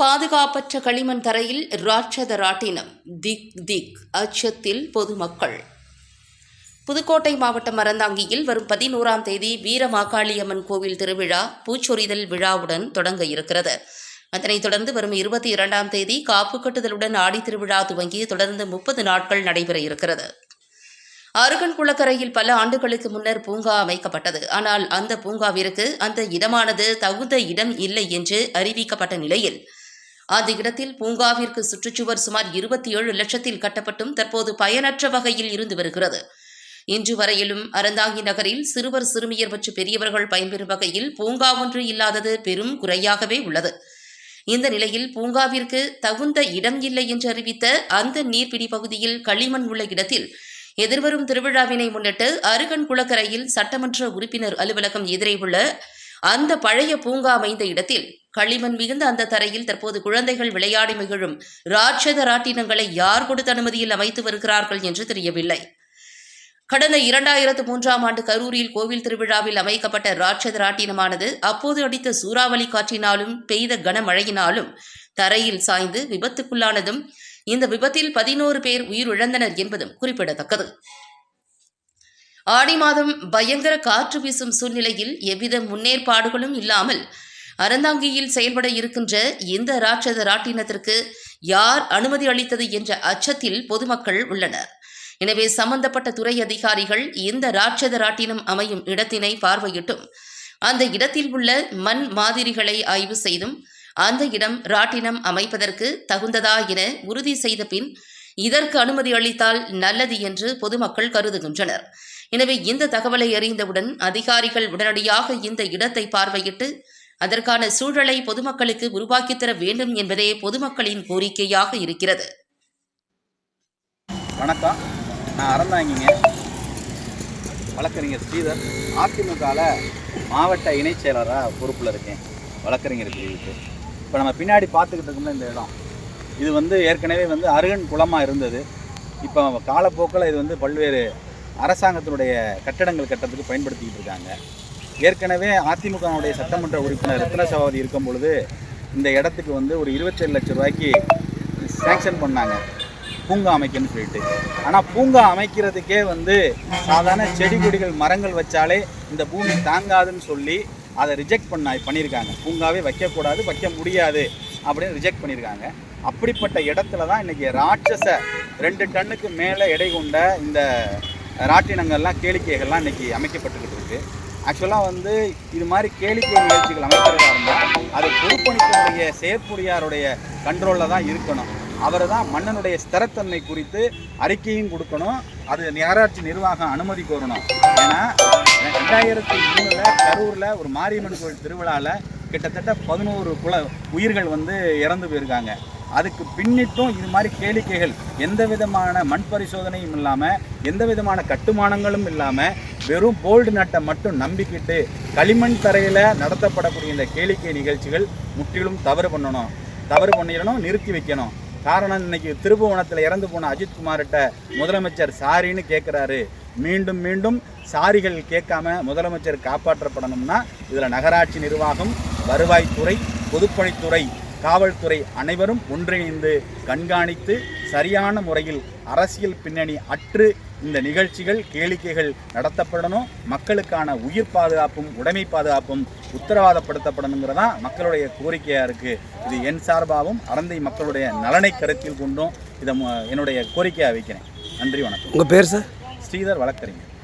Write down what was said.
பாதுகாப்பற்ற களிமண் தரையில் ராட்சத ராட்டினம் திக் திக் அச்சத்தில் பொதுமக்கள். புதுக்கோட்டை மாவட்டம் அறந்தாங்கியில் வரும் பதினோராம் தேதி வீரமாகாளியம்மன் கோவில் திருவிழா பூச்சொரிதல் விழாவுடன் தொடங்க இருக்கிறது. அதனைத் தொடர்ந்து வரும் இருபத்தி இரண்டாம் தேதி காப்பு கட்டுதலுடன் ஆடி திருவிழா துவங்கி தொடர்ந்து முப்பது நாட்கள் நடைபெற இருக்கிறது. அருகன் குளக்கரையில் பல ஆண்டுகளுக்கு முன்னர் பூங்கா அமைக்கப்பட்டது. ஆனால் அந்த பூங்காவிற்கு அந்த இடமானது தகுந்த இடம் இல்லை என்று அறிவிக்கப்பட்ட நிலையில் அந்த இடத்தில் பூங்காவிற்கு சுற்றுச்சுவர் சுமார் இருபத்தி ஏழு லட்சத்தில் கட்டப்பட்டும் தற்போது பயனற்ற வகையில் இருந்து வருகிறது. இன்று வரையிலும் அறந்தாங்கி நகரில் சிறுவர் சிறுமியர் மற்றும் பெரியவர்கள் பயன்பெறும் வகையில் பூங்கா ஒன்று இல்லாதது பெரும் குறையாகவே உள்ளது. இந்த நிலையில் பூங்காவிற்கு தகுந்த இடம் இல்லை என்று அறிவித்த அந்த நீர்பிடி பகுதியில் களிமண் உள்ள இடத்தில் எதிர்வரும் திருவிழாவினை முன்னிட்டு அருகன் குளக்கரையில் சட்டமன்ற உறுப்பினர் அலுவலகம் எதிரே உள்ள அந்த பழைய பூங்கா அமைந்த இடத்தில் களிமண் மிகுந்த அந்த தரையில் தற்போது குழந்தைகள் விளையாடி மகிழும் ராட்சத ராட்டினங்களை யார் கொடுத்த அனுமதியில் அமைத்து வருகிறார்கள் என்று தெரியவில்லை. கடந்த இரண்டாயிரத்து மூன்றாம் ஆண்டு கரூரில் கோவில் திருவிழாவில் அமைக்கப்பட்ட ராட்சத ராட்டினமானது அப்போது அடித்த சூறாவளி காற்றினாலும் பெய்த கனமழையினாலும் தரையில் சாய்ந்து விபத்துக்குள்ளானதும் இந்த விபத்தில் பதினோரு பேர் உயிரிழந்தனர் என்பதும் குறிப்பிடத்தக்கது. ஆடி மாதம் பயங்கர காற்று வீசும் சூழ்நிலையில் எவ்வித முன்னேற்பாடுகளும் இல்லாமல் அறந்தாங்கியில் செயல்பட இருக்கின்ற இந்த ராட்சத ராட்டினத்திற்கு யார் அனுமதி அளித்தது என்ற அச்சத்தில் பொதுமக்கள் உள்ளனர். எனவே சம்பந்தப்பட்ட துறை அதிகாரிகள் இந்த ராட்சத ராட்டினம் அமையும் இடத்தினை பார்வையிட்டும். அந்த இடத்தில் உள்ள மண் மாதிரிகளை ஆய்வு செய்தும் அந்த இடம் ராட்டினம் அமைப்பதற்கு தகுந்ததா என உறுதி செய்த பின் இதற்கு அனுமதி அளித்தால் நல்லது என்று பொதுமக்கள் கருதுகின்றனர். எனவே இந்த தகவலை அறிந்தவுடன் அதிகாரிகள் உடனடியாக இந்த இடத்தை பார்வையிட்டு அதற்கான சூழலை பொதுமக்களுக்கு உருவாக்கித்தர வேண்டும் என்பதே பொதுமக்களின் கோரிக்கையாக இருக்கிறது. வணக்கம். நான் அறந்தாங்கிங்க. வழக்கறிஞர் ஸ்ரீதர். அதிமுகவில் மாவட்ட இணைச் செயலராக பொறுப்பில் இருக்கேன். வழக்கறிஞர் பிரிவுக்கு. இப்போ நம்ம பின்னாடி பார்த்துக்கிட்டு இருக்கோம்ல இந்த இடம். இது வந்து ஏற்கனவே வந்து அருகன் குளமாக இருந்தது. இப்போ காலப்போக்கில் இது வந்து பல்வேறு அரசாங்கத்தினுடைய கட்டடங்கள் கட்டத்துக்கு பயன்படுத்திக்கிட்டு இருக்காங்க. ஏற்கனவே அதிமுகவுடைய சட்டமன்ற உறுப்பினர் ரத்னசவாதி இருக்கும் பொழுது இந்த இடத்துக்கு வந்து ஒரு இருபத்தேழு லட்சம் ரூபாய்க்கு சேங்ஷன் பண்ணாங்க. பூங்கா அமைக்கணும்னு சொல்லிட்டு. ஆனால் பூங்கா அமைக்கிறதுக்கே வந்து சாதாரண செடி கொடிகள் மரங்கள் வச்சாலே இந்த பூமி தாங்காதுன்னு சொல்லி அதை ரிஜெக்ட் பண்ண பண்ணியிருக்காங்க. பூங்காவே வைக்கக்கூடாது வைக்க முடியாது அப்படின்னு ரிஜெக்ட் பண்ணியிருக்காங்க. அப்படிப்பட்ட இடத்துல தான் இன்றைக்கி ராட்சச ரெண்டு டன்னுக்கு மேலே எடை கொண்ட இந்த ராட்டினங்கள்லாம் கேளிக்கைகள்லாம் இன்றைக்கி அமைக்கப்பட்டுக்கிட்டு இருக்குது ஆக்சுவலாக வந்து இது மாதிரி கேளிக்கை நிகழ்ச்சிகள் அமைக்கிறதா இருந்தால் அது பொறுப்பணிக்கனுடைய செயற்புரியாருடைய கண்ட்ரோலில் தான் இருக்கணும். அவர் தான் மன்னனுடைய ஸ்திரத்தன்மை குறித்து அறிக்கையும் கொடுக்கணும். அது நகராட்சி நிர்வாகம் அனுமதி கோரணும். ஏன்னா ரெண்டாயிரத்தி மூணில் கரூரில் ஒரு மாரியம்மன் கோயில் திருவிழாவில் கிட்டத்தட்ட பதினோரு குல உயிர்கள் வந்து இறந்து போயிருக்காங்க. அதுக்கு பின்னிட்டும் இது மாதிரி கேளிக்கைகள் எந்த விதமான மண் பரிசோதனையும் இல்லாமல் எந்த விதமான கட்டுமானங்களும் இல்லாமல் வெறும் போல்டு நட்டை மட்டும் நம்பிக்கிட்டு களிமண் தரையில் நடத்தப்படக்கூடிய இந்த கேளிக்கை நிகழ்ச்சிகள் முற்றிலும் தவறு பண்ணணும். தவறு பண்ணிடணும் நிறுத்தி வைக்கணும். காரணம் இன்னைக்கு திருபுவனத்தில் இறந்து போன அஜித்குமார்கிட்ட முதலமைச்சர் சாரின்னு கேட்குறாரு மீண்டும் மீண்டும் சாரிகள் கேட்காம முதலமைச்சர் காப்பாற்றப்படணும்னா இதில் நகராட்சி நிர்வாகம் வருவாய்த்துறை பொதுப்பணித்துறை காவல்துறை அனைவரும் ஒன்றிணைந்து கண்காணித்து சரியான முறையில் அரசியல் பின்னணி அற்று இந்த நிகழ்ச்சிகள் கேளிக்கைகள் நடத்தப்படணும். மக்களுக்கான உயிர் பாதுகாப்பும் உடைமை பாதுகாப்பும் உத்தரவாதப்படுத்தப்படணுங்கிறதா மக்களுடைய கோரிக்கையாக இருக்குது இது என் சார்பாகவும் அறந்தை மக்களுடைய நலனை கருத்தில் கொண்டும் இதை என்னுடைய கோரிக்கையாக வைக்கிறேன். நன்றி வணக்கம். உங்கள் பேர் சார் ஸ்ரீதர் வழக்கறிஞர்.